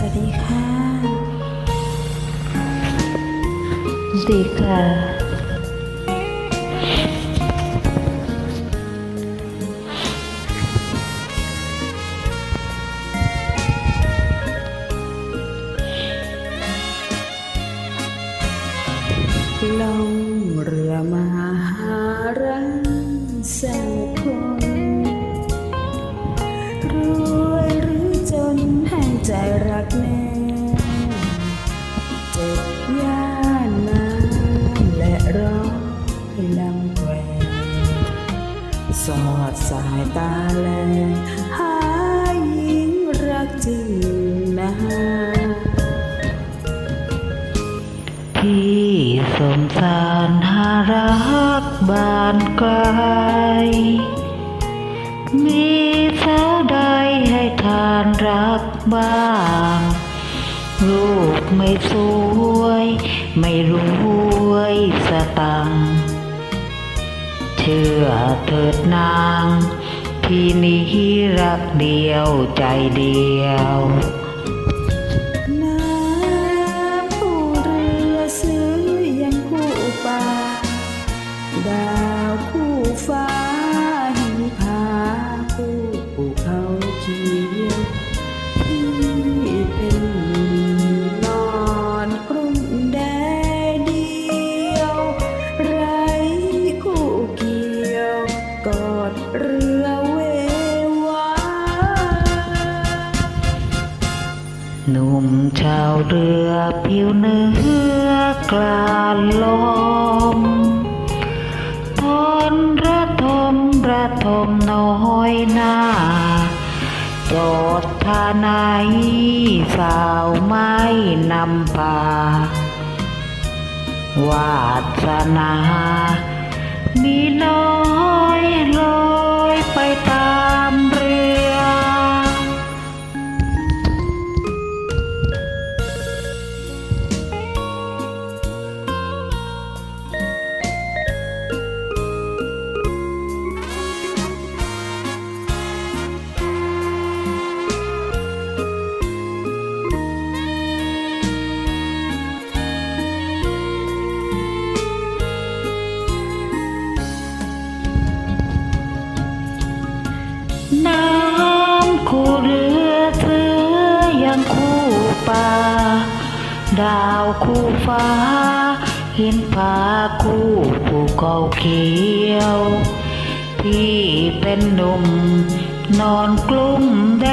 สวัสดีค่ะ ดีค่ะลงเรือมา ใจรักแน่เจ็บย่านน้ำและร้องให้ลำแควสอดสายตาแลหาหญิงรักจริงนะพี่สมสารหารักบานไกลมีสาวใดให้ทา รักบ้าง ลูกไม่สวย ไม่รวยสตัง เชื่อเถิดนาง ที่นี้รักเดียวใจเดียว หนุ่มชาวเรือผิวเนื้อกลานลมทนระทมระทมน้อยหน้าจอดทาไหนสาวไม่นำพาวาสนา ดาวคู่ฟ้าหินผาคู่ภูเขาเขียว พี่เป็นหนุ่ม นอนกลุ้มแด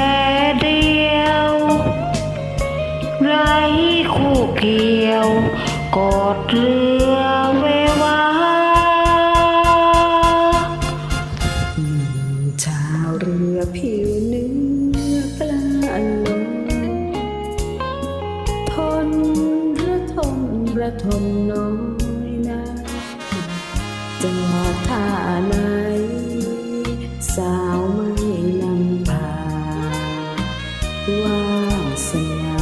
ดเดียว ไรคู่เกี่ยว กอดเรือ ระทมน้อยนะจะหอท่าไหนสาวไม่นำพาว่าสนา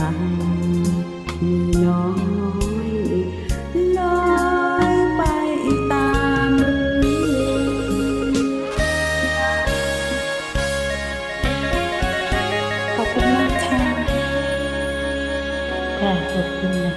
มีน้อยลอยไปตามขอบคุณมากค่ะค่ะขอบคุณนะ